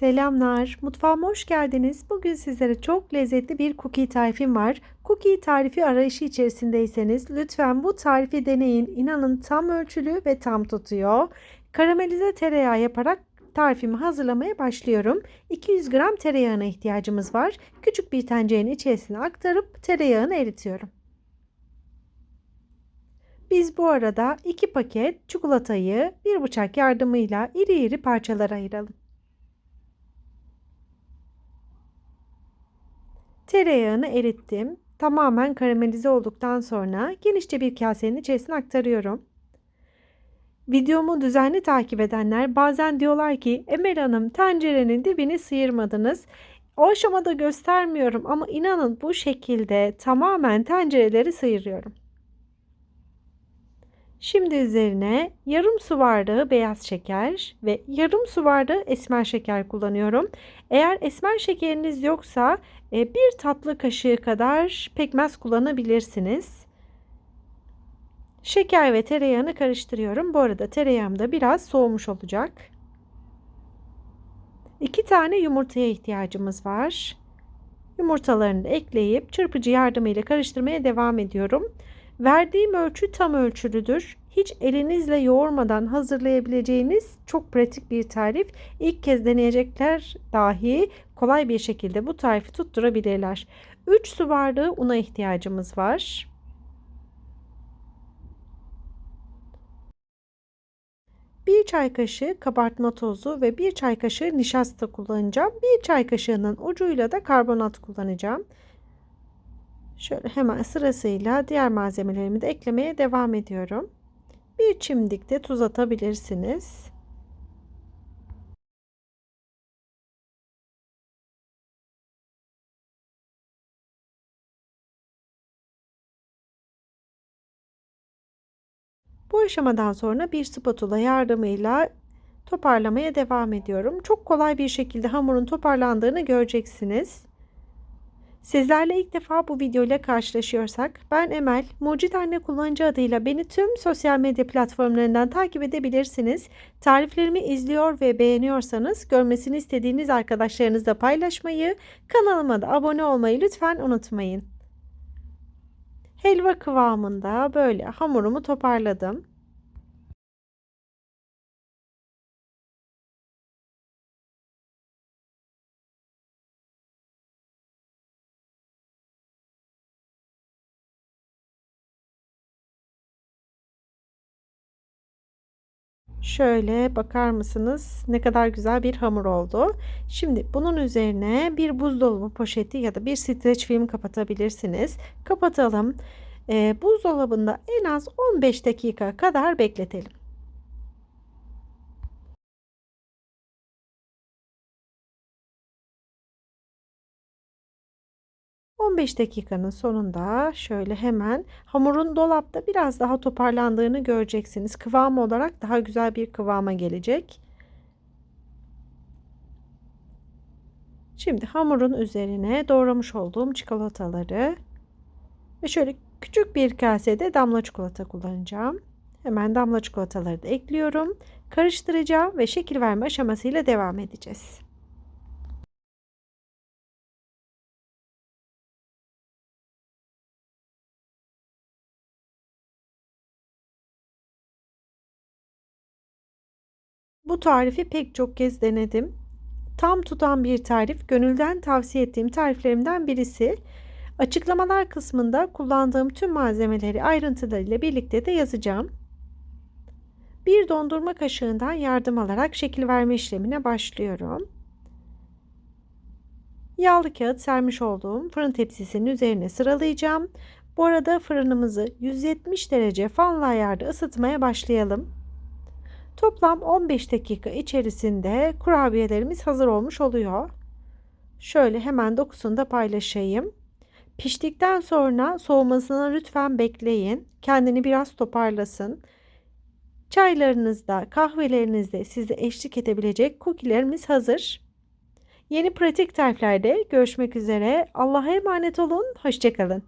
Selamlar, mutfağıma hoş geldiniz. Bugün sizlere çok lezzetli bir cookie tarifim var. Cookie tarifi arayışı içerisindeyseniz lütfen bu tarifi deneyin. İnanın tam ölçülü ve tam tutuyor. Karamelize tereyağı yaparak tarifimi hazırlamaya başlıyorum. 200 gram tereyağına ihtiyacımız var. Küçük bir tencerenin içerisine aktarıp tereyağını eritiyorum. Biz bu arada 2 paket çikolatayı bir bıçak yardımıyla iri iri parçalara ayıralım. Tereyağını erittim. Tamamen karamelize olduktan sonra genişçe bir kasenin içerisine aktarıyorum. Videomu düzenli takip edenler bazen diyorlar ki Emel Hanım tencerenin dibini sıyırmadınız. O aşamada göstermiyorum ama inanın bu şekilde tamamen tencereleri sıyırıyorum. Şimdi üzerine yarım su bardağı beyaz şeker ve yarım su bardağı esmer şeker kullanıyorum. Eğer esmer şekeriniz yoksa e, bir tatlı kaşığı kadar pekmez kullanabilirsiniz. Şeker ve tereyağını karıştırıyorum. Bu arada tereyağım da biraz soğumuş olacak. İki tane yumurtaya ihtiyacımız var. Yumurtalarını ekleyip çırpıcı yardımıyla karıştırmaya devam ediyorum. Verdiğim ölçü tam ölçülüdür. Hiç elinizle yoğurmadan hazırlayabileceğiniz çok pratik bir tarif. İlk kez deneyecekler dahi kolay bir şekilde bu tarifi tutturabilirler. 3 su bardağı una ihtiyacımız var. Bir çay kaşığı kabartma tozu ve bir çay kaşığı nişasta kullanacağım. Bir çay kaşığının ucuyla da karbonat kullanacağım. Şöyle hemen sırasıyla diğer malzemelerimi de eklemeye devam ediyorum. Bir çimdik de tuz atabilirsiniz. Bu aşamadan sonra bir spatula yardımıyla toparlamaya devam ediyorum. Çok kolay bir şekilde hamurun toparlandığını göreceksiniz. Sizlerle ilk defa bu video ile karşılaşıyorsak ben Emel, Mucit Anne kullanıcı adıyla beni tüm sosyal medya platformlarından takip edebilirsiniz. Tariflerimi izliyor ve beğeniyorsanız görmesini istediğiniz arkadaşlarınızla paylaşmayı, kanalıma da abone olmayı lütfen unutmayın. Helva kıvamında böyle hamurumu toparladım. Şöyle bakar mısınız ne kadar güzel bir hamur oldu. Şimdi bunun üzerine bir buzdolabı poşeti ya da bir streç film kapatabilirsiniz. Kapatalım. Ee, buzdolabında en az 15 dakika kadar bekletelim. 15 dakikanın sonunda şöyle hemen hamurun dolapta biraz daha toparlandığını göreceksiniz. Kıvam olarak daha güzel bir kıvama gelecek. Şimdi hamurun üzerine doğramış olduğum çikolataları ve şöyle küçük bir kasede damla çikolata kullanacağım. Hemen damla çikolataları da ekliyorum. Karıştıracağım ve şekil verme aşamasıyla devam edeceğiz. Bu tarifi pek çok kez denedim. Tam tutan bir tarif, gönülden tavsiye ettiğim tariflerimden birisi. Açıklamalar kısmında kullandığım tüm malzemeleri ayrıntılarıyla birlikte de yazacağım. Bir dondurma kaşığından yardım alarak şekil verme işlemine başlıyorum. Yağlı kağıt sermiş olduğum fırın tepsisinin üzerine sıralayacağım. Bu arada fırınımızı 170 derece fanlı ayarda ısıtmaya başlayalım. Toplam 15 dakika içerisinde kurabiyelerimiz hazır olmuş oluyor. Şöyle hemen dokusunu da paylaşayım. Piştikten sonra soğumasına lütfen bekleyin. Kendini biraz toparlasın. Çaylarınızda, kahvelerinizde size eşlik edebilecek cookie'lerimiz hazır. Yeni pratik tariflerde görüşmek üzere. Allah'a emanet olun. Hoşçakalın.